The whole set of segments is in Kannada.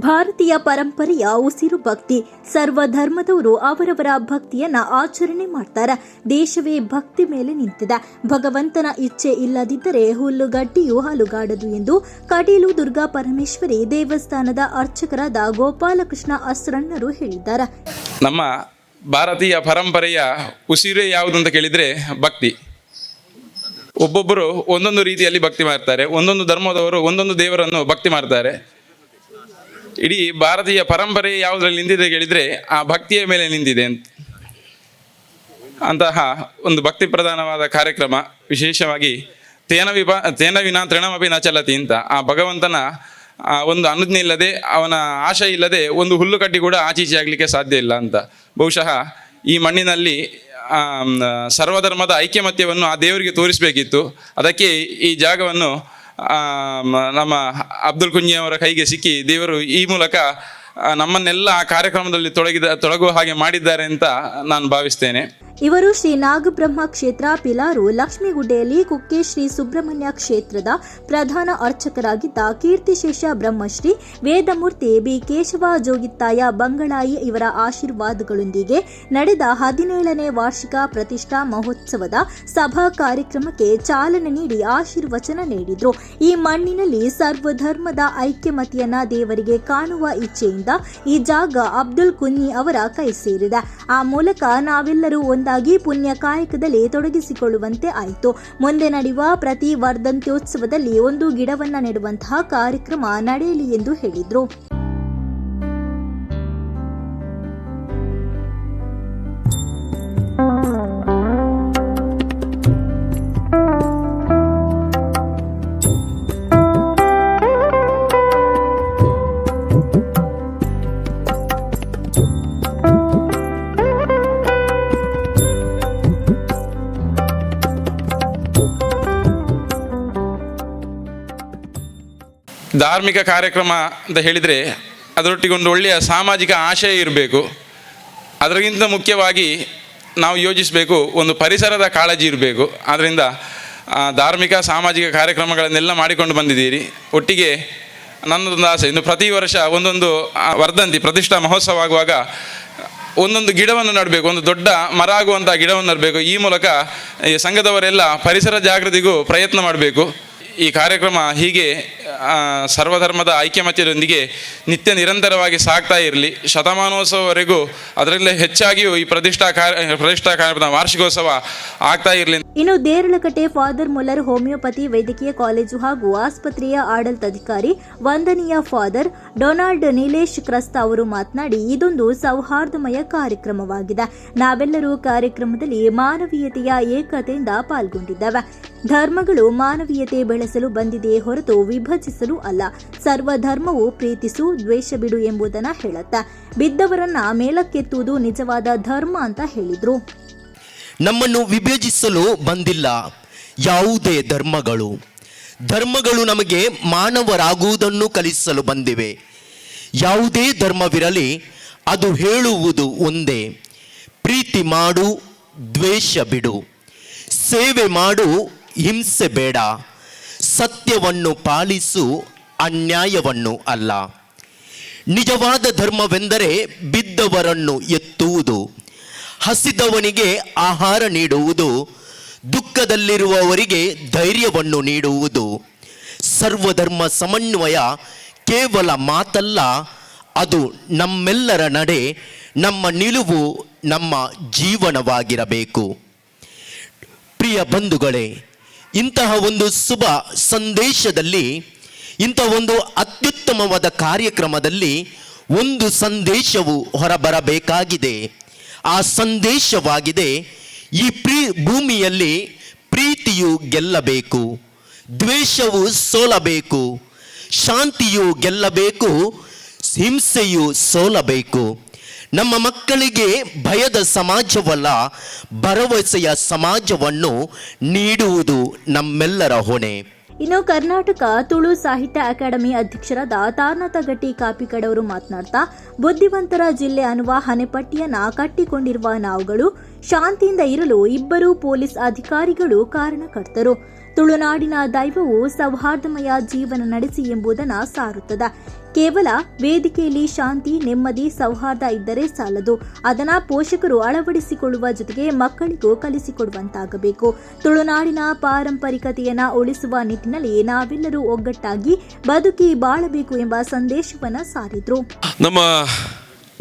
ಭಾರತೀಯ ಪರಂಪರೆಯ ಉಸಿರು ಭಕ್ತಿ ಸರ್ವ ಧರ್ಮದವರು ಅವರವರ ಭಕ್ತಿಯನ್ನ ಆಚರಣೆ ಮಾಡ್ತಾರೆ. ದೇಶವೇ ಭಕ್ತಿ ಮೇಲೆ ನಿಂತಿದೆ. ಭಗವಂತನ ಇಚ್ಛೆ ಇಲ್ಲದಿದ್ದರೆ ಹುಲ್ಲುಗಡ್ಡಿಯು ಹಲುಗಾಡದು ಎಂದು ಕಟೀಲು ದುರ್ಗಾ ಪರಮೇಶ್ವರಿ ದೇವಸ್ಥಾನದ ಅರ್ಚಕರಾದ ಗೋಪಾಲಕೃಷ್ಣ ಅಸ್ರಣ್ಣರು ಹೇಳಿದ್ದಾರೆ. ನಮ್ಮ ಭಾರತೀಯ ಪರಂಪರೆಯ ಉಸಿರೇ ಯಾವುದು ಅಂತ ಕೇಳಿದರೆ ಭಕ್ತಿ. ಒಬ್ಬೊಬ್ಬರು ಒಂದೊಂದು ರೀತಿಯಲ್ಲಿ ಭಕ್ತಿ ಮಾಡ್ತಾರೆ. ಒಂದೊಂದು ಧರ್ಮದವರು ಒಂದೊಂದು ದೇವರನ್ನು ಭಕ್ತಿ ಮಾಡ್ತಾರೆ. ಇಡೀ ಭಾರತೀಯ ಪರಂಪರೆ ಯಾವುದರಲ್ಲಿ ನಿಂತಿದೆ ಕೇಳಿದರೆ ಆ ಭಕ್ತಿಯ ಮೇಲೆ ನಿಂತಿದೆ ಅಂತ. ಅಂತಹ ಒಂದು ಭಕ್ತಿ ಪ್ರಧಾನವಾದ ಕಾರ್ಯಕ್ರಮ ವಿಶೇಷವಾಗಿ ತೇನ ವಿಪ ತೇನ ವಿನ ತೃಣಮಪಿ ನ ಚಲತಿ ಅಂತ. ಆ ಭಗವಂತನ ಒಂದು ಅನುಜ್ಞೆ ಇಲ್ಲದೆ, ಅವನ ಆಶೆ ಇಲ್ಲದೆ ಒಂದು ಹುಲ್ಲು ಕಟ್ಟಿ ಕೂಡ ಆಚೀಚೆ ಆಗಲಿಕ್ಕೆ ಸಾಧ್ಯ ಇಲ್ಲ ಅಂತ. ಬಹುಶಃ ಈ ಮಣ್ಣಿನಲ್ಲಿ ಸರ್ವಧರ್ಮದ ಐಕ್ಯಮತ್ಯವನ್ನು ಆ ದೇವರಿಗೆ ತೋರಿಸಬೇಕಿತ್ತು. ಅದಕ್ಕೆ ಈ ಜಾಗವನ್ನು ನಮ್ಮ ಅಬ್ದುಲ್ ಕುಂಜಿ ಅವರ ಕೈಗೆ ಸಿಕ್ಕಿ ದೇವರು ಈ ಮೂಲಕ ನಮ್ಮನ್ನೆಲ್ಲ ಕಾರ್ಯಕ್ರಮದಲ್ಲಿ ತೊಡಗಿದ, ತೊಡಗುವ ಹಾಗೆ ಮಾಡಿದ್ದಾರೆ ಅಂತ ನಾನು ಭಾವಿಸ್ತೇನೆ. ಇವರು ಶ್ರೀ ನಾಗಬ್ರಹ್ಮ ಕ್ಷೇತ್ರ, ಪಿಲಾರು ಲಕ್ಷ್ಮೀಗುಡ್ಡೆಯಲ್ಲಿ ಕುಕ್ಕೆ ಶ್ರೀ ಸುಬ್ರಹ್ಮಣ್ಯ ಕ್ಷೇತ್ರದ ಪ್ರಧಾನ ಅರ್ಚಕರಾಗಿದ್ದ ಕೀರ್ತಿಶೇಷ ಬ್ರಹ್ಮಶ್ರೀ, ವೇದಮೂರ್ತಿ ಬಿ ಕೇಶವ ಜೋಗಿತ್ತಾಯ ಬಂಗಳಾಯಿ ಇವರ ಆಶೀರ್ವಾದಗಳೊಂದಿಗೆ ನಡೆದ ಹದಿನೇಳನೇ ವಾರ್ಷಿಕ ಪ್ರತಿಷ್ಠಾ ಮಹೋತ್ಸವದ ಸಭಾ ಕಾರ್ಯಕ್ರಮಕ್ಕೆ ಚಾಲನೆ ನೀಡಿ ಆಶೀರ್ವಚನ ನೀಡಿದರು. ಈ ಮಣ್ಣಿನಲ್ಲಿ ಸರ್ವಧರ್ಮದ ಐಕ್ಯಮತಿಯನ್ನ ದೇವರಿಗೆ ಕಾಣುವ ಇಚ್ಛೆಯಿಂದ ಈ ಜಾಗ ಅಬ್ದುಲ್ ಕುನ್ನಿ ಅವರ ಕೈ ಸೇರಿದೆ. ಆ ಮೂಲಕ ನಾವೆಲ್ಲರೂ ಒಂದಾಗಿ ಪುಣ್ಯ ಕಾಯಕದಲ್ಲಿ ತೊಡಗಿಸಿಕೊಳ್ಳುವಂತೆ ಆಯಿತು. ಮುಂದೆ ನಡೆಯುವ ಪ್ರತಿ ವರ್ಧಂತ್ಯೋತ್ಸವದಲ್ಲಿ ಒಂದು ಗಿಡವನ್ನ ನೆಡುವಂತಹ ಕಾರ್ಯಕ್ರಮ ನಡೆಯಲಿ ಎಂದು ಹೇಳಿದ್ರು. ಧಾರ್ಮಿಕ ಕಾರ್ಯಕ್ರಮ ಅಂತ ಹೇಳಿದರೆ ಅದರೊಟ್ಟಿಗೆ ಒಳ್ಳೆಯ ಸಾಮಾಜಿಕ ಆಶಯ ಇರಬೇಕು. ಅದರಿಗಿಂತ ಮುಖ್ಯವಾಗಿ ನಾವು ಯೋಚಿಸಬೇಕು ಒಂದು ಪರಿಸರದ ಕಾಳಜಿ ಇರಬೇಕು. ಆದ್ದರಿಂದ ಧಾರ್ಮಿಕ, ಸಾಮಾಜಿಕ ಕಾರ್ಯಕ್ರಮಗಳನ್ನೆಲ್ಲ ಮಾಡಿಕೊಂಡು ಬಂದಿದ್ದೀರಿ. ಒಟ್ಟಿಗೆ ನನ್ನದೊಂದು ಆಸೆ, ಇನ್ನು ಪ್ರತಿ ವರ್ಷ ಒಂದೊಂದು ವರ್ಧಂತಿ, ಪ್ರತಿಷ್ಠಾ ಮಹೋತ್ಸವ ಆಗುವಾಗ ಒಂದೊಂದು ಗಿಡವನ್ನು ನೆಡಬೇಕು, ಒಂದು ದೊಡ್ಡ ಮರ ಆಗುವಂಥ ಗಿಡವನ್ನು ನೆಡಬೇಕು. ಈ ಮೂಲಕ ಈ ಸಂಘದವರೆಲ್ಲ ಪರಿಸರ ಜಾಗೃತಿಗೂ ಪ್ರಯತ್ನ ಮಾಡಬೇಕು. ಈ ಕಾರ್ಯಕ್ರಮ ಹೀಗೆ ಸರ್ವಧರ್ಮದ ಐಕ್ಯಮತ್ಯದೊಂದಿಗೆ ನಿತ್ಯ ನಿರಂತರವಾಗಿ ಸಾಗ್ತಾ ಇರಲಿ. ಶತಮಾನೋತ್ಸವವರೆಗೂ ಅದರಲ್ಲೇ ಹೆಚ್ಚಾಗಿಯೂ ಈ ಪ್ರತಿಷ್ಠಾ ಕಾರ್ಯ, ಪ್ರತಿಷ್ಠಾ ಕಾರ್ಯಕ್ರಮದ ವಾರ್ಷಿಕೋತ್ಸವ ಆಗ್ತಾ ಇರಲಿ ಇನ್ನು ದೇರಳಕಟ್ಟೆ ಫಾದರ್ ಮುಲ್ಲರ್ ಹೋಮಿಯೋಪತಿ ವೈದ್ಯಕೀಯ ಕಾಲೇಜು ಹಾಗೂ ಆಸ್ಪತ್ರೆಯ ಆಡಳಿತಾಧಿಕಾರಿ ವಂದನೀಯ ಫಾದರ್ ಡೊನಾಲ್ಡ್ ನೀಲೇಶ್ ಕ್ರಸ್ತ ಅವರು ಮಾತನಾಡಿ, ಇದೊಂದು ಸೌಹಾರ್ದಮಯ ಕಾರ್ಯಕ್ರಮವಾಗಿದೆ. ನಾವೆಲ್ಲರೂ ಕಾರ್ಯಕ್ರಮದಲ್ಲಿ ಮಾನವೀಯತೆಯ ಏಕತೆಯಿಂದ ಪಾಲ್ಗೊಂಡಿದ್ದೇವೆ. ಧರ್ಮಗಳು ಮಾನವೀಯತೆ ಬೆಳೆಸಲು ಬಂದಿದೆಯೇ ಹೊರತು ವಿಭಜಿಸಲು ಅಲ್ಲ. ಸರ್ವಧರ್ಮವು ಪ್ರೀತಿಸು, ದ್ವೇಷ ಬಿಡು ಎಂಬುದನ್ನ ಹೇಳುತ್ತೆ. ಬಿದ್ದವರನ್ನ ಮೇಲಕ್ಕೆತ್ತುವುದು ನಿಜವಾದ ಧರ್ಮ ಅಂತ ಹೇಳಿದ್ರು. ನಮ್ಮನ್ನು ವಿಭಜಿಸಲು ಬಂದಿಲ್ಲ ಯಾವುದೇ ಧರ್ಮಗಳು. ಧರ್ಮಗಳು ನಮಗೆ ಮಾನವರಾಗುವುದನ್ನು ಕಲಿಸಲು ಬಂದಿವೆ. ಯಾವುದೇ ಧರ್ಮವಿರಲಿ ಅದು ಹೇಳುವುದು ಒಂದೇ. ಪ್ರೀತಿ ಮಾಡು, ದ್ವೇಷ ಬಿಡು. ಸೇವೆ ಮಾಡು ಹಿಂಸೆ ಬೇಡ. ಸತ್ಯವನ್ನು ಪಾಲಿಸು, ಅನ್ಯಾಯವನ್ನು ಅಲ್ಲ. ನಿಜವಾದ ಧರ್ಮವೆಂದರೆ ಬಿದ್ದವರನ್ನು ಎತ್ತುವುದು, ಹಸಿದವನಿಗೆ ಆಹಾರ ನೀಡುವುದು, ದುಃಖದಲ್ಲಿರುವವರಿಗೆ ಧೈರ್ಯವನ್ನು ನೀಡುವುದು. ಸರ್ವಧರ್ಮ ಸಮನ್ವಯ ಕೇವಲ ಮಾತಲ್ಲ, ಅದು ನಮ್ಮೆಲ್ಲರ ನಡೆ, ನಮ್ಮ ನಿಲುವು ನಮ್ಮ ಜೀವನವಾಗಿರಬೇಕು. ಪ್ರಿಯ ಬಂಧುಗಳೇ ಇಂತಹ ಒಂದು ಶುಭ ಸಂದೇಶದಲ್ಲಿ ಇಂಥ ಒಂದು ಅತ್ಯುತ್ತಮವಾದ ಕಾರ್ಯಕ್ರಮದಲ್ಲಿ ಒಂದು ಸಂದೇಶವು ಹೊರಬರಬೇಕಾಗಿದೆ. ಆ ಸಂದೇಶವಾಗಿದೆ, ಈ ಪ್ರೀ, ಭೂಮಿಯಲ್ಲಿ ಪ್ರೀತಿಯು ಗೆಲ್ಲಬೇಕು, ದ್ವೇಷವು ಸೋಲಬೇಕು, ಶಾಂತಿಯು ಗೆಲ್ಲಬೇಕು, ಹಿಂಸೆಯು ಸೋಲಬೇಕು. ನಮ್ಮ ಮಕ್ಕಳಿಗೆ ಭಯದ ಸಮಾಜವಲ್ಲ, ಭರವಸೆಯ ಸಮಾಜವನ್ನು ನೀಡುವುದು ನಮ್ಮೆಲ್ಲರ ಹೊಣೆ. ಇನ್ನು ಕರ್ನಾಟಕ ತುಳು ಸಾಹಿತ್ಯ ಅಕಾಡೆಮಿ ಅಧ್ಯಕ್ಷರಾದ ತಾರ್ನಾಥಗಟ್ಟಿ ಕಾಪಿಕಡವರು ಮಾತನಾಡ್ತಾ, ಬುದ್ಧಿವಂತರ ಜಿಲ್ಲೆ ಅನ್ನುವ ಹಣೆಪಟ್ಟಿಯನ್ನ ಕಟ್ಟಿಕೊಂಡಿರುವ ನಾವುಗಳು, ಶಾಂತಿಯಿಂದ ಇರಲು ಇಬ್ಬರು ಪೊಲೀಸ್ ಅಧಿಕಾರಿಗಳು ಕಾರಣಕರ್ತರು. ತುಳುನಾಡಿನ ದೈವವು ಸೌಹಾರ್ದಮಯ ಜೀವನ ನಡೆಸಿ ಎಂಬುದನ್ನು ಸಾರುತ್ತದೆ. ಕೇವಲ ವೇದಿಕೆಯಲ್ಲಿ ಶಾಂತಿ, ನೆಮ್ಮದಿ, ಸೌಹಾರ್ದ ಇದ್ದರೆ ಸಾಲದು. ಅದನ್ನ ಪೋಷಕರು ಅಳವಡಿಸಿಕೊಳ್ಳುವ ಜೊತೆಗೆ ಮಕ್ಕಳಿಗೂ ಕಲಿಸಿಕೊಡುವಂತಾಗಬೇಕು. ತುಳುನಾಡಿನ ಪಾರಂಪರಿಕತೆಯನ್ನ ಉಳಿಸುವ ನಿಟ್ಟಿನಲ್ಲಿ ನಾವೆಲ್ಲರೂ ಒಗ್ಗಟ್ಟಾಗಿ ಬದುಕಿ ಬಾಳಬೇಕು ಎಂಬ ಸಂದೇಶವನ್ನ ಸಾರಿದ್ರು. ನಮ್ಮ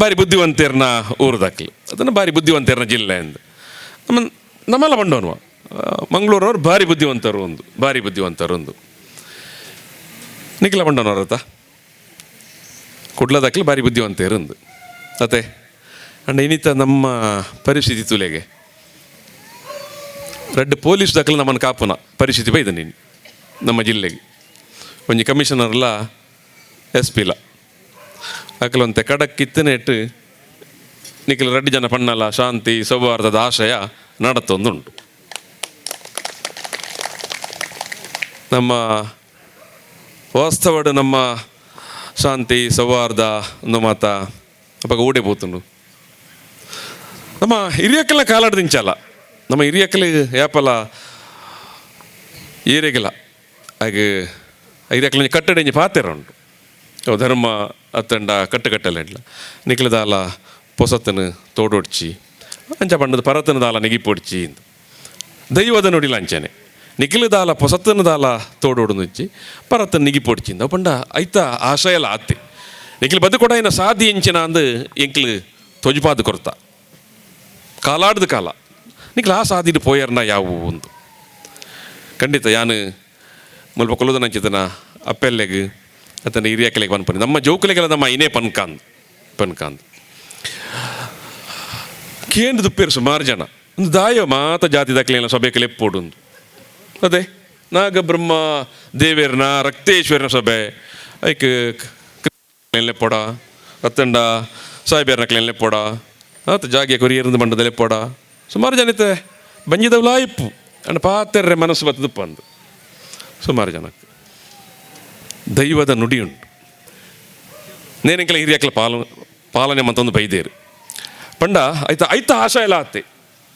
ಬಾರಿ ಬುದ್ಧಿವಂತೇರ್ನ ಊರದಾಕ್ಲಿ ಅದನ್ನು ಬಾರಿ ಬುದ್ಧಿವಂತೇರ್ನ ಜಿಲ್ಲೆ ಎಂದು ನಮ್ಮ ನಮ್ಮೆಲ್ಲ ಬಂಡವನು ಮಂಗಳೂರವ್ರು ಭಾರಿ ಬುದ್ಧಿವಂತರು ಒಂದು, ಭಾರಿ ಬುದ್ಧಿವಂತರು ಒಂದು. ನಿಖಿಲ ಬಂಡವನವ್ರ ಬಾರಿ ಭಾರಿ ಬುದ್ಧಿವಂತ ಒಂದು ಅತೆ ಅಂಡ್ ಇನ್ನಿತ ನಮ್ಮ ಪರಿಸ್ಥಿತಿ ತುಲೆಗೆ. ರೆಡ್ ಪೊಲೀಸ್ ದಾಖಲೆ ನಮ್ಮನ್ನು ಕಾಪುನ, ಪರಿಸ್ಥಿತಿ ಬೈದ ನೀನು, ನಮ್ಮ ಜಿಲ್ಲೆಗೆ. ಒಂಜಿ ಕಮಿಷನರ್ಲ ಎಸ್ ಪಿಲ ಅಕಲೊಂತೆ ಕಡಕ್ಕಿತ್ತನೆ ಇಟ್ಟು ನಿಖಿಲ್ ರೆಡ್ಡಿ ಜನ ಪಣ್ಣಲ್ಲ ಶಾಂತಿ, ಸೌಹಾರ್ದದ ಆಶಯ ನಡತ್ತೊಂದುಂಟು. ನಮ್ಮ ವಾಸ್ತವಡು ನಮ್ಮ ಶಾಂತಿ, ಸೌಹಾರ್ದ ಒಂದು ಮಾತ ಅಪ್ಪಾಗ ಊಡೆ ಪೋತುಂಡು ನಮ್ಮ ಹಿರಿಯಕ್ಕಲ ಕಾಲಾಡ್ದಿಂಚಲ್ಲ ನಮ್ಮ ಹಿರಿಯಕ್ಕಲಿ ಯಾಪಲ ಏರೆಗಿಲ್ಲ ಹಾಗೆ ಹಿರಿಯಕ್ಕಲ ಕಟ್ಟಡ ಪಾತೆರ ಉಂಟು. ಅವು ಧರ್ಮ ಅತ್ತಂಡ ಕಟ್ಟುಕಟ್ಟಲ್ಲ ಇಡ್ಲ. ನಿಕ್ಲದಾಲ ಪೊಸತ್ತನು ತೋಡೊಡ್ಚಿ, ಅಂಚ ಪಂಡದ ಪರತನದಾಲ ನೆಗಿಪೊಡ್ಚಿ ದೈವದ ನುಡಿಲ ಅಂಚನೆ. ನಿಖಿಲ ದಾಲ ಪೊಸತ್ತನ ದಾಲ ತೋಡೋಡು ನುಚ್ಚಿ ಪರತನ ನಿಗಿಪೊಡ್ಚಿಂದ ಪಂಡ ಐತ ಆಶಯಲ ಆತ್ತೆ. ನಿಖಿಲ್ ಬದುಕೊಡ ಇನ್ನ ಸಾಧಿ ಎಂಚಿನ ಅಂದು ಎಂಕ್ಲು ತೊಜುಪಾದು ಕೊರತ. ಕಾಲಾಡ್ದು ಕಾಲ. ನಿಖಿಲ್ ಆ ಸಾಧಿಡು ಪೋಯರ್ನ ಯಾವುವು ಒಂದು. ಖಂಡಿತ ಯಾನು ಮುಲ್ಪ ಚಿತನ ನಂಚಿತನ ಅಪ್ಪೆಲ್ಲೆಗ್ ಅತನ ಹಿರಿಯಕ್ಕಲೆಗೆ ಪನ್ಪನಿ ನಮ್ಮ ಜೋಕಲೆಗೆಲ್ಲ ನಮ್ಮ ಇನೇ ಪನ್ಕಾಂದ್. ಪನ್ಕಾಂದ್. ಕೇಂದ್ರ ದುಪ್ಪೇರು ಸುಮಾರು ಜನ. ಒಂದು ದಾಯ ಮಾತ ಜಾತಿ ದಾಖಲೆ ಸಭೆ ಕಲೆ ಅದೇ, ನಾಗಬ್ರಹ್ಮ ದೇವೇರ್ನ ರಕ್ತೇಶ್ವರನ ಸಭೆ. ಐಕ್ ಲೆಪ್ಪೋಡ ರತ್ತಂಡ ಸಾಹೇಬೇರ್ನ ಕ್ಲೇನ್ ಲೆಪ್ಪೋಡ ಆತ ಜಾಗಿಯ ಕೊರಿಯರ್ದು ಮಂಡದ ಲೆಪ್ಪೋಡ ಸುಮಾರು ಜನ ಇತ್ತೆ ಇಪ್ಪು ಅಂಡ್ ಪಾತೆರ್ರೆ ಮನಸ್ಸು ಬತ್ತದಪ್ಪ ಅಂದು. ಸುಮಾರು ಜನಕ್ಕೆ. ದೈವದ ನುಡಿ ಉಂಟು ನೇನೆಂಕೆಲ್ಲ ಹಿರಿಯಕ್ಕಲ ಪಾಲ, ಪಾಲನೆ ಮಂತೊಂದು ಬೈದೇರು. ಪಂಡ, ಐತ ಐತ ಆಶಾ ಎಲ್ಲ ಆತ್ತೆ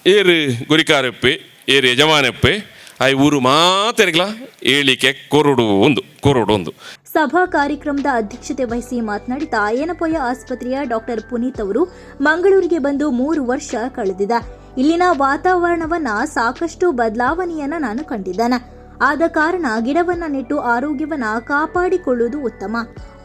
ಏರು ಗುರಿಕಾರಪ್ಪೆ, ಏರು ಯಜಮಾನೆಪ್ಪೆ ಆಯ್ ಊರು ಮಾತೆರಿಗ್ಲ? ಏಳಿಕೆ ಕೊರಡು ಒಂದು ಕೊರಡು ಒಂದು. ಸಭಾ ಕಾರ್ಯಕ್ರಮದ ಅಧ್ಯಕ್ಷತೆ ವಹಿಸಿ ಮಾತನಾಡಿದ ಅಯ್ಯನಪೊಯ್ಯ ಆಸ್ಪತ್ರೆಯ ಡಾಕ್ಟರ್ ಪುನೀತ್ ಅವರು, ಮಂಗಳೂರಿಗೆ ಬಂದು ಮೂರು ವರ್ಷ ಕಳೆದಿದೆ. ಇಲ್ಲಿನ ವಾತಾವರಣವನ್ನ ಸಾಕಷ್ಟು ಬದಲಾವಣೆಯನ್ನ ನಾನು ಕಂಡಿದ್ದೇನೆ. ಆದ ಕಾರಣ ಗಿಡವನ್ನು ನೆಟ್ಟು ಆರೋಗ್ಯವನ್ನ ಕಾಪಾಡಿಕೊಳ್ಳುವುದು ಉತ್ತಮ.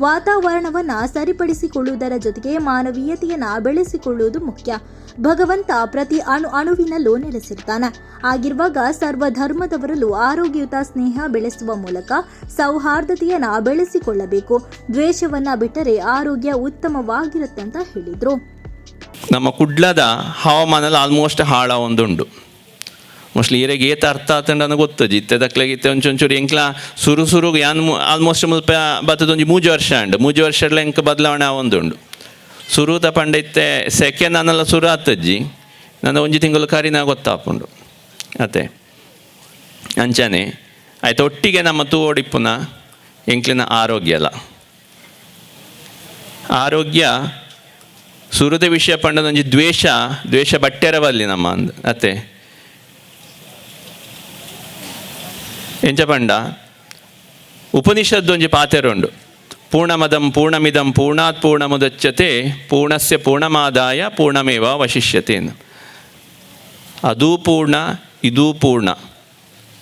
ವಾತಾವರಣವನ್ನ ಸರಿಪಡಿಸಿಕೊಳ್ಳುವುದರ ಜೊತೆಗೆ ಮಾನವೀಯತೆಯನ್ನು ಬೆಳೆಸಿಕೊಳ್ಳುವುದು ಮುಖ್ಯ. ಭಗವಂತ ಪ್ರತಿ ಅಣು ಅಣುವಿನಲ್ಲೂ ನೆಲೆಸಿರ್ತಾನೆ. ಆಗಿರುವಾಗ ಸರ್ವಧರ್ಮದವರಲ್ಲೂ ಆರೋಗ್ಯಯುತ ಸ್ನೇಹ ಬೆಳೆಸುವ ಮೂಲಕ ಸೌಹಾರ್ದತೆಯನ್ನ ಬೆಳೆಸಿಕೊಳ್ಳಬೇಕು. ದ್ವೇಷವನ್ನ ಬಿಟ್ಟರೆ ಆರೋಗ್ಯ ಉತ್ತಮವಾಗಿರುತ್ತೆ ಅಂತ ಹೇಳಿದರು. ನಮ್ಮ ಕುಡ್ಲದ ಹವಾಮಾನ ಆಲ್ಮೋಸ್ಟ್ ಹಾಳ ಒಂದುಂಡು ಮೋಸ್ಟ್ಲಿ ಈರೆಗೆ ಏತ ಅರ್ಥ ಆತಂಡ ಗೊತ್ತಜಿ ಇತ್ತೆ ದಕ್ಲೆಗೆ ಇತ್ತೆ ಒಂಚೂರು ಎಂಕ್ಲ ಸುರು ಸುರು ಯಾನ್ ಆಲ್ಮೋಸ್ಟ್ ಮುಲ್ಪ ಬತ್ತದೊಂಜಿ ಮೂಜು ವರ್ಷ ಉಂಡು ಮೂಜು ವರ್ಷಡ್ಲ ಎಂಕ್ ಬದಲಾವಣೆ ಆವೊಂದುಂಡು ಸುರುತ ಪಂಡ ಇತ್ತೆ ಸೆಕೆಂಡ್ ನನ್ನೆಲ್ಲ ಸುರು ಆತಜ್ಜಿ ನನ್ನ ಒಂಜಿ ತಿಂಗಳು ಕರಿನ ಗೊತ್ತಾಪುಂಡು ಅತೆ ಅಂಚನೆ ಆಯ್ತು ಒಟ್ಟಿಗೆ ನಮ್ಮ ತೂ ಓಡಿಪ್ಪುನ ಆರೋಗ್ಯ ಅಲ್ಲ ಆರೋಗ್ಯ ಸುರದ ವಿಷಯ ಪಂಡದೊಂಜಿ ದ್ವೇಷ ದ್ವೇಷ ಬಟ್ಟೆರವಲ್ಲಿ ನಮ್ಮ ಅಂದ್ ಅತ್ತೆ ಎಂಚ ఉపనిషద్దు ಉಪನಿಷದ್ದೊಂಜಿ ಪಾತೆರುಂಡು. ಪೂರ್ಣಮದಂ ಪೂರ್ಣಮಿದಂ ಪೂರ್ಣಾತ್ ಪೂರ್ಣಮುದಚ್ಯತೆ, ಪೂರ್ಣಸ್ಯ ಪೂರ್ಣಮಾದಾಯ ಪೂರ್ಣಮೇವ ವಶಿಷ್ಯತೆ. ಅದೂ ಪೂರ್ಣ, ಇದೂ ಪೂರ್ಣ.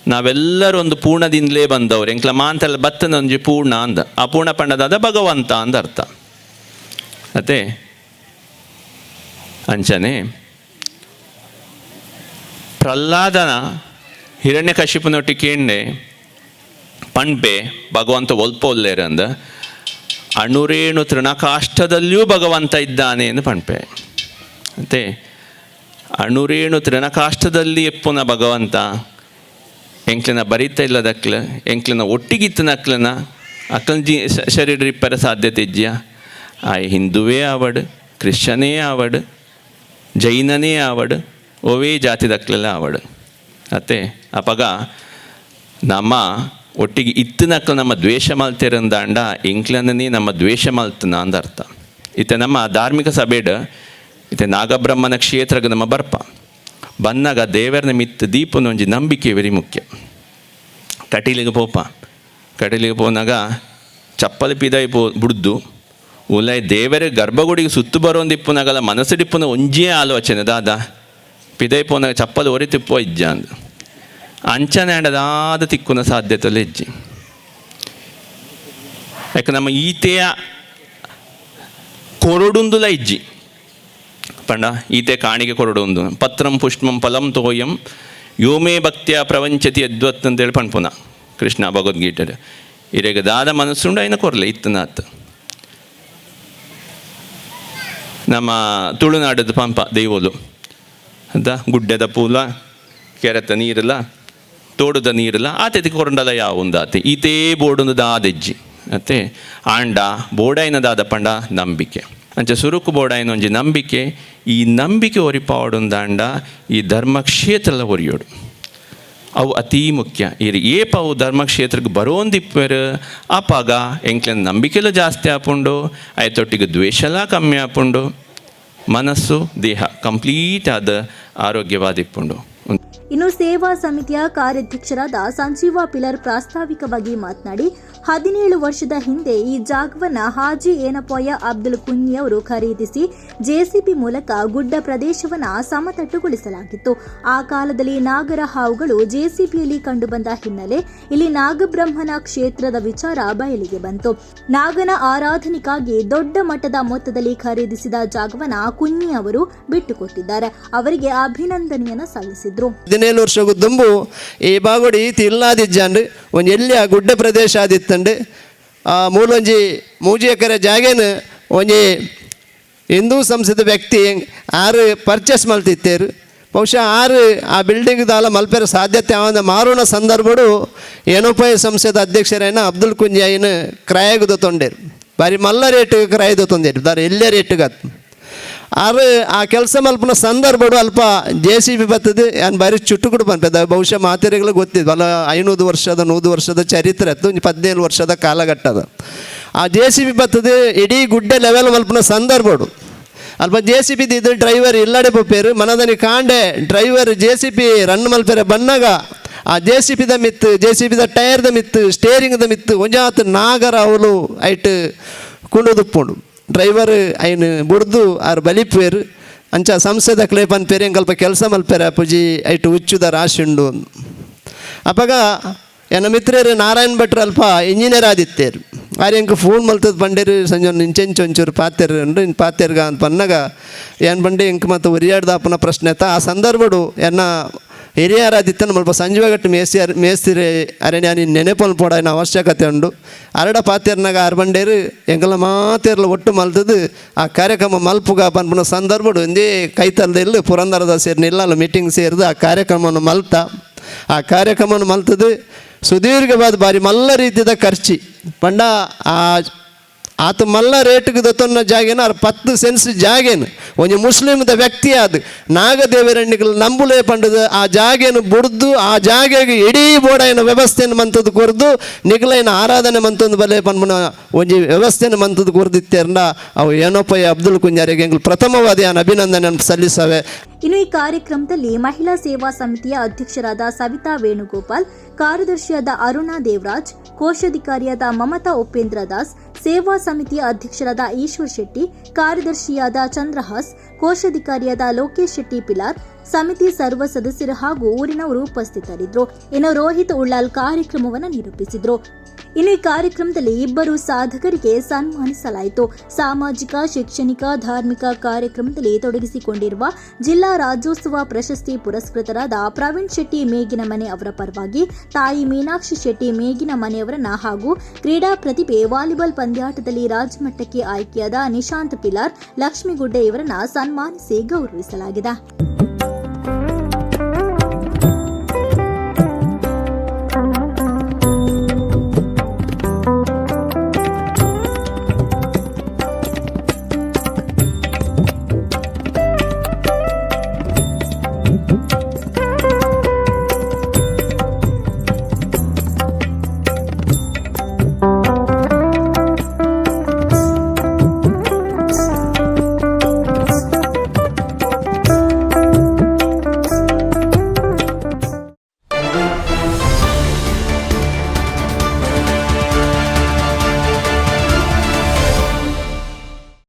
ನಾವೆಲ್ಲರೂ ಒಂದು ಪೂರ್ಣದಿಂದಲೇ ಬಂದವರು. ಎಂಕ್ಲ ಮಾಂತಲ್ಲಿ ಬತ್ತನೊಂಜಿ ಪೂರ್ಣ ಅಂದ. ಆ ಪೂರ್ಣ ಪಂಡದಾದ ಭಗವಂತ ಅಂದ ಅರ್ಥ. ಅತ್ತೆ ಅಂಚನೆ, ಪ್ರಹ್ಲಾದನ ಹಿರಣ್ಯಕಶಿಪನೊಟ್ಟಿ ಕೇಂಡೆ ಪಂಪೆ ಭಗವಂತ ಒಲ್ಪ ಒಲ್ಲೇರಂದ ಅಣುರೇಣು ತೃಣಕಾಷ್ಟದಲ್ಲಿಯೂ ಭಗವಂತ ಇದ್ದಾನೆ ಎಂದು ಪಂಪೆ ಮತ್ತೆ ಅಣುರೇಣು ತೃಣಕಾಷ್ಟದಲ್ಲಿ ಎಪ್ಪುನ ಭಗವಂತ, ಎಂಕ್ಲಿನ ಬರಿತ ಇಲ್ಲದಕ್ಲ, ಎಂಕ್ಲಿನ ಒಟ್ಟಿಗಿತ್ತನ ಅಕ್ಲನ ಜಿ ಶರೀರ ರಿಪ್ಪರ ಸಾಧ್ಯತೆ ಇದೆಯಾ ಆಯ್, ಹಿಂದುವೇ ಆವಡ್, ಕ್ರಿಶ್ಚನೇ ಆವಡ್, ಜೈನನೇ ಆವಡ್ ಓವೇ ಜಾತಿದಕ್ಲೆಲ್ಲ ಆವಡ್. ಅತ್ತೆ ಅಪಗ ನಮ್ಮ ಒಟ್ಟಿಗೆ ಇತ್ತಿನಕ್ಕ ನಮ್ಮ ದ್ವೇಷ ಮಲ್ತಿರಂದಾಂಡ ಇಂಕ್ಲನೇ ನಮ್ಮ ದ್ವೇಷ ಮಲ್ತನ ಅಂದ ಅರ್ಥ. ಇತ್ತೆ ನಮ್ಮ ಧಾರ್ಮಿಕ ಸಭೆಡ್ ಇತ್ತೆ ನಾಗಬ್ರಹ್ಮನ ಕ್ಷೇತ್ರಗ ನಮ್ಮ ಬರ್ಪ. ಬಂದಾಗ ದೇವರನ ಮಿತ್ತ ದೀಪನೊಂಜಿ ನಂಬಿಕೆ ವೆರಿ ಮುಖ್ಯ. ಕಟೀಲಿಗೆ ಪೋಪ. ಕಟೀಲಿಗೆ ಪೋನಾಗ ಚಪ್ಪಲಿ ಪಿದಾಯಿ ಪೋ ಬುಡ್ದು. ಉಲಾಯ್ ದೇವರ ಗರ್ಭಗುಡಿಗೆ ಸುತ್ತು ಬರೋಂದಿಪ್ಪುನಾಗಲ್ಲ ಮನಸ್ಸಿಡಿಪ್ಪುನ ಒಂಜಿಯೇ ಆಲೋಚನೆ ದಾದ. ಪಿದೈ ಪೋನಾಗ ಚಪ್ಪಲಿ ಒರಿ ತಿಪ್ಪೋ ಇಜ್ಜ ಅಂದ. ಅಂಚನೆ ಅಂಡದಾದ ತಿಕ್ಕುನ ಸಾಧ್ಯತೆ ಹೆಜ್ಜೆ ಯಾಕೆ ನಮ್ಮ ಈತೆಯ ಕೊರಡುಂದುಲ ಇಜ್ಜಿ. ಪಂಡ, ಈತೆ ಕಾಣಿಗೆ ಕೊರಡುಂದು. ಪತ್ರಂ ಪುಷ್ಪಂ ಫಲಂ ತೋಯಂ ಯೋಮೇ ಭಕ್ತಿಯ ಪ್ರವಂಚತಿ ಯದ್ವತ್ ಅಂತೇಳಿ ಪಣ್ಪುನ. ಕೃಷ್ಣ ಭಗವದ್ಗೀತೆ ಇರೆಗ ದಾದ ಮನಸ್ಸುಂಡು ಐನ ಕೊರಲೆ ಇತ್ತನಾತ್. ನಮ್ಮ ತುಳುನಾಡದ ಪಂಪ, ದೈವೋಲು. ಅಂತ ಗುಡ್ಡದ ಪೂಲ, ಕೆರೆತ ನೀರಲ್ಲ. ನೀರಲ್ಲ ಆತೆತಿ ಕೊರಂಡಲ ಯಾವುಂದಾತೆ? ಈತೇ ದಾದ ದಾದೆಜ್ಜಿ ಮತ್ತೆ ಆಂಡ, ಬೋಡಾಯಿನದಾದ ಪಂಡ ನಂಬಿಕೆ. ಅಂಚ ಸುರುಕು ಬೋಡಾಯಿನ ಒಂಜಿ ನಂಬಿಕೆ, ಈ ನಂಬಿಕೆ ಒರಿಪಾಡುಂದಾಂಡ, ಈ ಧರ್ಮಕ್ಷೇತ್ರಲ ಒರಿಯೋಡು. ಅವು ಅತೀ ಮುಖ್ಯ. ಇರಿ ಏಪ ಅವು ಧರ್ಮಕ್ಷೇತ್ರಕ್ಕೆ ಬರೋಂದಿಪ್ಪರು ಅಪಾಗ ಎಂಕ್ಲೆನ್ ನಂಬಿಕೆಲು ಜಾಸ್ತಿ ಆಪುಂಡು, ಆಯ್ತೊಟ್ಟಿಗೆ ದ್ವೇಷಲ ಕಮ್ಮಿ ಆಪುಂಡು. ಮನಸ್ಸು, ದೇಹ ಕಂಪ್ಲೀಟ್ ಆದ ಆರೋಗ್ಯವಾದಿಪ್ಪುಂಡು. ಇನ್ನು ಸೇವಾ ಸಮಿತಿಯ ಕಾರ್ಯಾಧ್ಯಕ್ಷರಾದ ಸಂಜೀವ ಪಿಲರ್ ಪ್ರಾಸ್ತಾವಿಕವಾಗಿ ಮಾತನಾಡಿ, ಹದಿನೇಳು ವರ್ಷದ ಹಿಂದೆ ಈ ಜಾಗವನ್ನು ಹಾಜಿ ಏನಪೋಯ ಅಬ್ದುಲ್ ಕುನ್ನಿ ಅವರು ಖರೀದಿಸಿ ಜೆಸಿಬಿ ಮೂಲಕ ಗುಡ್ಡ ಪ್ರದೇಶವನ್ನ ಸಮತಟ್ಟುಗೊಳಿಸಲಾಗಿತ್ತು. ಆ ಕಾಲದಲ್ಲಿ ನಾಗರ ಹಾವುಗಳು ಜೆಸಿಬಿಯಲ್ಲಿ ಕಂಡುಬಂದ ಹಿನ್ನೆಲೆ ಇಲ್ಲಿ ನಾಗಬ್ರಹ್ಮನ ಕ್ಷೇತ್ರದ ವಿಚಾರ ಬಯಲಿಗೆ ಬಂತು. ನಾಗನ ಆರಾಧನೆಗಾಗಿ ದೊಡ್ಡ ಮಟ್ಟದ ಮೊತ್ತದಲ್ಲಿ ಖರೀದಿಸಿದ ಜಾಗವನ್ನು ಕುನ್ನಿ ಅವರು ಬಿಟ್ಟುಕೊಟ್ಟಿದ್ದಾರೆ. ಅವರಿಗೆ ಅಭಿನಂದನೆಯನ್ನು ಸಲ್ಲಿಸಿದ್ರು. ಹದಿನೇಳು ವರ್ಷ ದುಂಬು. ಈ ಬಾಗುಡಿ ತಿಲ್ಲಾದಿಜ್ಜಂಡು ಒಂದು ಎಲ್ಲಿ ಆ ಗುಡ್ಡ ಪ್ರದೇಶ ಆದಿತ್ತಂಡು ಆ ಮೂಲೊಂಜಿ ಮೂಜಿ ಎಕರೆ ಜಾಗೇನ ಒಂಜಿ ಹಿಂದೂ ಸಂಸದ ವ್ಯಕ್ತಿ ಆರು ಪರ್ಚೇಸ್ ಮಲ್ತಿತ್ತೇರು ಬಹುಶಃ ಆರು ಆ ಬಿಲ್ಡಿಂಗ್ ದಾಲ ಮಲ್ಪೆರ ಸಾಧ್ಯತೆ ಆವಂದ ಮಾರೋಣ ಸಂದರ್ಭಡು ಏನೋಪಾಯ ಸಂಸದ ಅಧ್ಯಕ್ಷರೇನ ಅಬ್ದುಲ್ ಕುಂಜಾಯಿನ ಕ್ರಯಗದ ತೊಂಡೇರು. ಬಾರಿ ಮಲ್ಲ ರೇಟ್ ಕ್ರಯದ ತೊಂದೇರು ದಾರ ಎಲ್ಲೇ ರೇಟ್ಗತ್ ಆರು ಆ ಕೆಲಸ ಮಲ್ಪನ ಸಂದರ್ಭಡು ಅಲ್ಪ ಜೆ ಸಿ ಬಿ ಬರ್ತದೆ ಏನು ಬಾರಿ ಚುಟ್ಟುಗುಡು ಬಂದ ಬಹುಶಃ ಮಾತೆರೆಗಳು ಗೊತ್ತಿದ್ದು ಅಲ್ಲ ಐನೂರು ವರ್ಷದ, ನೂರು ವರ್ಷದ ಚರಿತ್ರೆ ಇತ್ತು ಪದಿನೇಳು ವರ್ಷದ ಕಾಲಘಟ್ಟದ ಆ ಜೆ ಸಿ ಬಿ ಬರ್ತದೆ, ಇಡೀ ಗುಡ್ಡೆ ಲೆವೆಲ್ ಮಲ್ಪನ ಸಂದರ್ಭಡು. ಅಲ್ಪ ಜೆ ಸಿ ಬಿ ಇದ್ದು ಡ್ರೈವರ್ ಇಲ್ಲಡೆ ಪೇರು ಮನದನಿ ಕಾಂಡೆ driver J C B run ಮಲ್ಪೆರೆ ಬನ್ನಾಗ ಆ ಜೆ ಸಿ ಪಿದ ಮಿತ್ತು, ಜೆ ಸಿ ಪಿದ ಟೈರ್ದ ಮಿತ್ತು ಸ್ಟೇರಿಂಗ್ದ ಮಿತ್ತು, ಒಂಜಾತ್ ನಾಗರ ಅವಳು ಐಟ್ ಕುಂಡುದುಪ್ಪುಂಡು ಡ್ರೈವರ್ ಐನ್ ಬುಡ್ದು ಆರು ಬಲಿಪೇರು ಅಂಚ ಸಂಸದ ಕ್ಲೇಪನ್ ಪೇರೆ ಎಂಕಲ್ಪ ಕೆಲಸ ಮಲ್ಪೇರ ಪುಜಿ ಐಟು ಉಚ್ಚುದ ರಾಶಿ ಉಂಡು ಅಪಗ ಎನ್ನ ಮಿತ್ರರು ನಾರಾಯಣ್ ಭಟ್ರು ಅಲ್ಪ ಇಂಜಿನಿಯರ್ ಆದಿತ್ತೇರು. ಆರ್ಯಂಕ ಫೋನ್ ಮಲ್ತದ ಬಂಡೇರು ಸಂಜೆ ಇಂಚೆಂಚು ಒಂಚೂರು ಪಾತೇರು ಉಂಡು ಇನ್ನು ಪಾತೇರ್ಗ ಅಂತ ಪನ್ನಗ ಏನು ಬಂಡೆ ಇಂಕ ಮತ್ತು ಒರಿಯಾಡ್ದಾಪನ ಪ್ರಶ್ನೆ ಆಯ್ತಾ ಆ ಸಂದರ್ಭಡು ಎನ್ನ ಹಿರಿಯರಾದಿತ್ತನ ಮಲ್ಪ ಸಂಜೀವಗಟ್ಟು ಮೇಸಿ ಮೇಸ್ತಿರಿ ಅರಣ್ಯ ನೀನು ಅವಶ್ಯಕತೆ ಉಂಡು. ಅರಡ ಪಾತೆರ್ನಾಗ ಅರ್ಬಂಡೇರು ಎಂಗಲ ಮಾತೆರ್ಲ ಒಟ್ಟು ಮಲ್ತದು, ಆ ಕಾರ್ಯಕ್ರಮ ಮಲ್ಪುಗ ಪನ್ಪುನ ಸಂದರ್ಭಡು ಒಂದೇ ಕೈತಲ್ದ ಪುರಂದರದ ಸೇರಿ ನಿಲ್ಲಲ್ಲ ಮೀಟಿಂಗ್ ಸೇರಿದು ಆ ಕಾರ್ಯಕ್ರಮವನ್ನು ಮಲ್ತ. ಆ ಕಾರ್ಯಕ್ರಮವನ್ನು ಮಲ್ತದು ಸುದೀರ್ಘವಾದ ಬಾರಿ ಮಲ್ಲ ರೀತಿಯ ಖರ್ಚಿ. ಪಂಡ ಆ ಆತ ಮಲ್ಲ ರೇಟ್ಗೆ ದತ್ತೊನ್ನ ಜಾಗೇನ ಅವ್ರ ಪತ್ತು ಸೆನ್ಸ್ ಜಾಗೇನು. ಒಂದು ಮುಸ್ಲಿಮ್ದ ವ್ಯಕ್ತಿ ಆದ. ನಾಗದೇವರಣ್ಣಿಗಳು ನಂಬುಲೇ ಪಂಡದ ಆ ಜಾಗೇನು ಬುಡ್ದು, ಆ ಜಾಗೆಗೆ ಇಡೀ ಬೋಡಾಯಿನ ವ್ಯವಸ್ಥೆಯನ್ನು ಮಂತದ್ದು ಕೊರ್ದು, ನಿಗಲೈನ ಆರಾಧನೆ ಮಂತೊಂದು ಬಲೆ ಪಂಡ ಒಂಜಿ ವ್ಯವಸ್ಥೆಯನ್ನು ಮಂತದ್ದು ಕೊರ್ದಿತ್ತೇರ್ನ, ಅವು ಏನೋಪಯ್ಯ ಅಬ್ದುಲ್ ಕುಂಜಾರಿಗೆ ಎಂಗ್ಲು ಪ್ರಥಮವಾದ ಅಭಿನಂದನೆ ಸಲ್ಲಿಸವೆ. ಇನ್ನು ಈ ಕಾರ್ಯಕ್ರಮದಲ್ಲಿ ಮಹಿಳಾ ಸೇವಾ ಸಮಿತಿಯ ಅಧ್ಯಕ್ಷರಾದ ಸವಿತಾ ವೇಣುಗೋಪಾಲ್, ಕಾರ್ಯದರ್ಶಿಯಾದ ಅರುಣಾ ದೇವರಾಜ್, ಕೋಶಾಧಿಕಾರಿಯಾದ ಮಮತಾ ಉಪೇಂದ್ರ ದಾಸ್ ಸೇವಾ ಸಮಿತಿಯ ಅಧ್ಯಕ್ಷರಾದ ಈಶ್ವರ್ ಶೆಟ್ಟಿ, ಕಾರ್ಯದರ್ಶಿಯಾದ ಚಂದ್ರಹಾಸ್, ಕೋಶಾಧಿಕಾರಿಯಾದ ಲೋಕೇಶ್ ಶೆಟ್ಟಿ ಪಿಲಾರ್, ಸಮಿತಿ ಸರ್ವ ಸದಸ್ಯರು ಹಾಗೂ ಊರಿನವರು ಉಪಸ್ಥಿತರಿದ್ದರು. ಇನ್ನು ರೋಹಿತ್ ಉಳ್ಳಾಲ್ ಕಾರ್ಯಕ್ರಮವನ್ನು ನಿರೂಪಿಸಿದ್ರು. ಈ ಕಾರ್ಯಕ್ರಮದಲ್ಲಿ ಇಬ್ಬರು ಸಾಧಕರಿಗೆ ಸನ್ಮಾನಿಸಲಾಯಿತು. ಸಾಮಾಜಿಕ, ಶೈಕ್ಷಣಿಕ, ಧಾರ್ಮಿಕ ಕಾರ್ಯಕ್ರಮದಲ್ಲಿ ತೊಡಗಿಸಿಕೊಂಡಿರುವ ಜಿಲ್ಲಾ ರಾಜ್ಯೋತ್ಸವ ಪ್ರಶಸ್ತಿ ಪುರಸ್ಕೃತರಾದ ಪ್ರವೀಣ್ ಶೆಟ್ಟಿ ಮೇಗಿನ ಮನೆ ಅವರ ಪರವಾಗಿ, ತಾಯಿ ಮೀನಾಕ್ಷಿ ಶೆಟ್ಟಿ ಮೇಗಿನ ಮನೆಯವರನ್ನ ಹಾಗೂ ಕ್ರೀಡಾ ಪ್ರತಿಭೆ ವಾಲಿಬಾಲ್ ಪಂದ್ಯಾಟದಲ್ಲಿ ರಾಜ್ಯಮಟ್ಟಕ್ಕೆ ಆಯ್ಕೆಯಾದ ನಿಶಾಂತ್ ಪಿಲಾರ್ ಲಕ್ಷ್ಮಿಗುಡ್ಡೆ ಇವರನ್ನ ಸನ್ಮಾನಿಸಿ ಗೌರವಿಸಲಾಗಿದೆ.